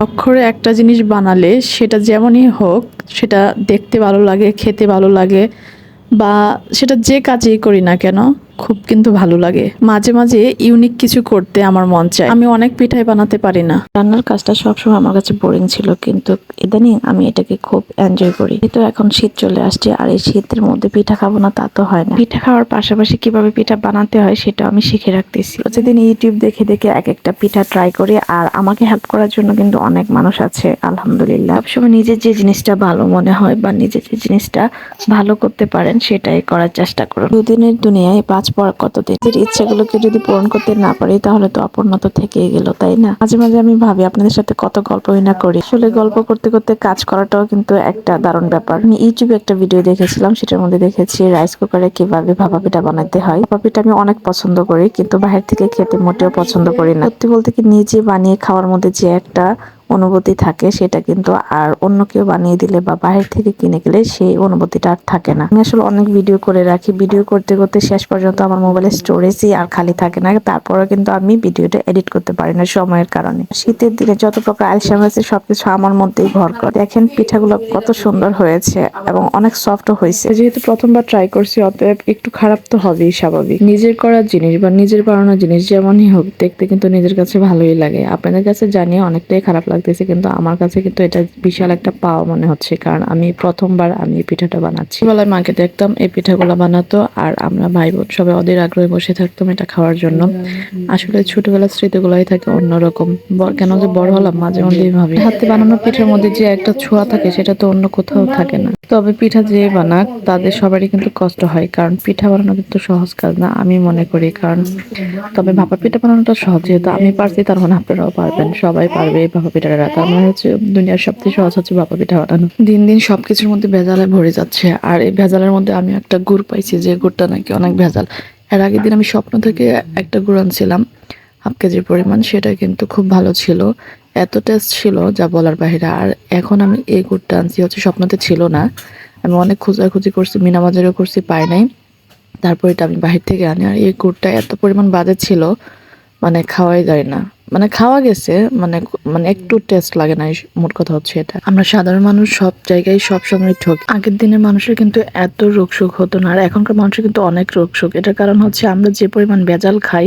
অক্ষরে একটা জিনিস বানালে সেটা যেমনই হোক, সেটা দেখতে ভালো লাগে, খেতে ভালো লাগে, বা সেটা যে কাজেই করি না কেন খুব কিন্তু ভালো লাগে। মাঝে মাঝে ইউনিক কিছু করতে আমার মন চায়। আমি অনেক পিঠাই বানাতে পারি না। রান্নার কাজটা সবসময় আমার কাছে বোরিং ছিল, কিন্তু ইদানিং আমি এটাকে খুব এনজয় করি। তো এখন শীত চলে আসছে, আর এই শীতের মধ্যে পিঠা খাব না, তা তো হয় না। পিঠা খাওয়ার পাশাপাশি কীভাবে পিঠা বানাতে হয় সেটা আমি শিখে রাখতেছি। প্রতিদিন ইউটিউব দেখে দেখে এক একটা পিঠা ট্রাই করি, আর আমাকে হেল্প করার জন্য কিন্তু অনেক মানুষ আছে, আলহামদুলিল্লাহ। সবসময় নিজের যে জিনিসটা ভালো মনে হয়, বা নিজের যে জিনিসটা ভালো করতে পারেন, সেটাই করার চেষ্টা করুন। দুদিনের দুনিয়ায় পাঁচ পর কতদিন? নিজের ইচ্ছাগুলোকে যদি পূরণ করতে না পারি, তাহলে তো অপূর্ণতা থেকেই গেল, তাই না? মাঝে মাঝে আমি ভাবি, আপনাদের সাথে কত গল্পই না করি। আসলে গল্প করতে করতে কাজ করাটাও কিন্তু একটা দারুণ ব্যাপার। আমি ইউটিউবে একটা ভিডিও দেখেছিলাম, সেটার মধ্যে দেখেছি রাইস কুকারে কীভাবে ভাপা পিঠা বানাতে হয়। ভাপা পিঠা আমি অনেক পছন্দ করি, কিন্তু বাইরে থেকে খেতে মোটেও পছন্দ করি না। সত্যি বলতে কি, নিজে বানিয়ে খাওয়ার মধ্যে যে একটা অনুভূতি থাকে, সেটা কিন্তু আর অন্য কেউ বানিয়ে দিলে বা বাইরে থেকে কিনে গেলে সেই অনুভূতিটা আর থাকে না। আমি আসলে অনেক ভিডিও করে রাখি। ভিডিও করতে করতে শেষ পর্যন্ত আমার মোবাইলের স্টোরেজই আর খালি থাকে না। তারপরে কিন্তু আমি ভিডিওটা এডিট করতে পারি না সময়ের কারণে। শীতের দিনে যত প্রকার আলসাম আছে সবকিছু আমার মধ্যেই ভর করে। দেখেন, পিঠাগুলো কত সুন্দর হয়েছে এবং অনেক সফটও হয়েছে। যেহেতু প্রথমবার ট্রাই করছি, অতএব একটু খারাপ তো হবেই স্বাভাবিক। নিজের করার জিনিস বা নিজের বানানোর জিনিস যেমনই হোক, দেখতে কিন্তু নিজের কাছে ভালোই লাগে। আপনাদের কাছে জানিয়ে অনেকটাই খারাপ লাগতেছে কিন্তু আমার কাছে কিন্তু এটা বিশাল একটা পাওয়া মনে হচ্ছে। কারণ আমি প্রথমবার আমি এই পিঠাটা বানাচ্ছি। বেলায় মাকে দেখতাম এই পিঠাগুলো বানাতো, আর আমরা ভাই বোন সবাই ওদের আগ্রহে বসে থাকতাম এটা খাওয়ার জন্য। আসলে ছোটবেলার স্মৃতিগুলোই থাকে অন্যরকম। কেন যে বড় হলাম মাঝে মধ্যেই ভাবি। হাতে বানানো পিঠার মধ্যে যে একটা ছোঁয়া থাকে, সেটা তো অন্য কোথাও থাকে না। তবে পিঠা যে বানাক, তাদের সবারই কিন্তু কষ্ট হয়, কারণ পিঠা বানানো কিন্তু সহজ কাজ না, আমি মনে করি। কারণ তবে ভাপা পিঠা বানানোটা সহজ, যেহেতু আমি পারছি, তার মানে আপনারাও পারবেন, সবাই পারবে এই ভাপা পিঠাটা তার মানে হচ্ছে দুনিয়ার সবচেয়ে সহজ হচ্ছে ভাপা পিঠা বানানো। দিন দিন সবকিছুর মধ্যে ভেজালে ভরে যাচ্ছে। আর এই ভেজালের মধ্যে আমি একটা গুড় পাইছি, যে গুড়টা নাকি অনেক ভেজাল। এর আগের দিন আমি স্বপ্ন থেকে একটা গুড় আনছিলাম, হাফ কেজির পরিমাণ। সেটা কিন্তু খুব ভালো ছিল। এত টেস্ট ছিল, যা বলার বাইরে। আর এখন আমি এই গুড়টা আনছি, হচ্ছে স্বপ্নতে ছিল না। আমি অনেক খোঁজাখুঁজি করছি মিনা বাজারেও করছি, পাই নাই। তারপর এটা আমি বাহির থেকে আনি। আর এই গুড়টা এত পরিমাণ বাজে ছিল মানে খাওয়াই যায় না। মানে খাওয়া গেছে মানে মানে একটু টেস্ট লাগে না মোট কথা হচ্ছে এটা। আমরা সাধারণ মানুষ সব জায়গায় সব সময় ঠক। আগের দিনের মানুষের কিন্তু এত রোগ সুখ হতো না, আর এখনকার মানুষের কিন্তু অনেক রোগ সুখ এটার কারণ হচ্ছে আমরা যে পরিমাণ ভেজাল খাই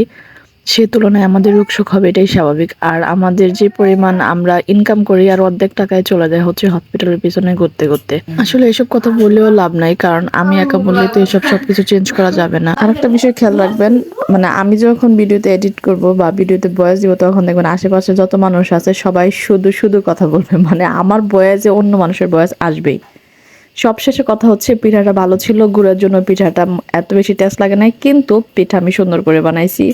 সে তুলনায় আমাদের রোগ সুখ হবে এটাই স্বাভাবিক। আর আমাদের যে পরিমাণ আমরা ইনকাম করি আর অর্ধেক টাকায় চলে যায় হচ্ছে হসপিটালের পিছনে ঘুরতে ঘুরতে। আসলে এসব কথা বললেও লাভ নাই কারণ আমি একা বললে তো এসব সবকিছু চেঞ্জ করা যাবে না। আর একটা বিষয় খেয়াল রাখবেন মানে আমি যখন ভিডিওতে এডিট করব বা ভিডিওতে বয়স দিব তখন দেখবেন আশেপাশে যত মানুষ আছে সবাই শুধু শুধু কথা বলবে। মানে আমার বয়সে অন্য মানুষের বয়স আসবেই। সবশেষে কথা হচ্ছে পিঠাটা ভালো ছিল গুড়ের জন্য পিঠাটা এত বেশি টেস্ট লাগে নাই কিন্তু পিঠা আমি সুন্দর করে বানাইছি।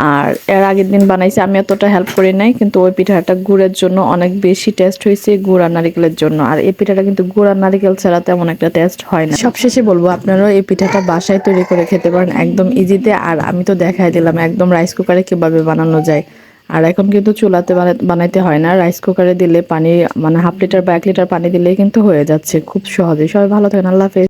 আর এর আগের দিন বানাইছি, আমি অতটা হেল্প করি নাই, কিন্তু ওই পিঠাটা গুড়ের জন্য অনেক বেশি টেস্ট হয়েছে গুড় আর নারিকেলের জন্য। আর এই পিঠাটা কিন্তু গুড় আর নারিকেল ছাড়া তেমন একটা টেস্ট হয় না। সবশেষে বলব, আপনারাও এই পিঠাটা বাসায় তৈরি করে খেতে পারেন, একদম ইজিতে আর আমি তো দেখাই দিলাম, একদম রাইস কুকারে কীভাবে বানানো যায়। আর এখন কিন্তু চুলাতে বানা- বানাইতে হয় না রাইস কুকারে দিলে পানি মানে হাফ লিটার বা এক লিটার পানি দিলেই কিন্তু হয়ে যাচ্ছে, খুব সহজে। সবাই ভালো থাকেন, আল্লাহ হাফেজ।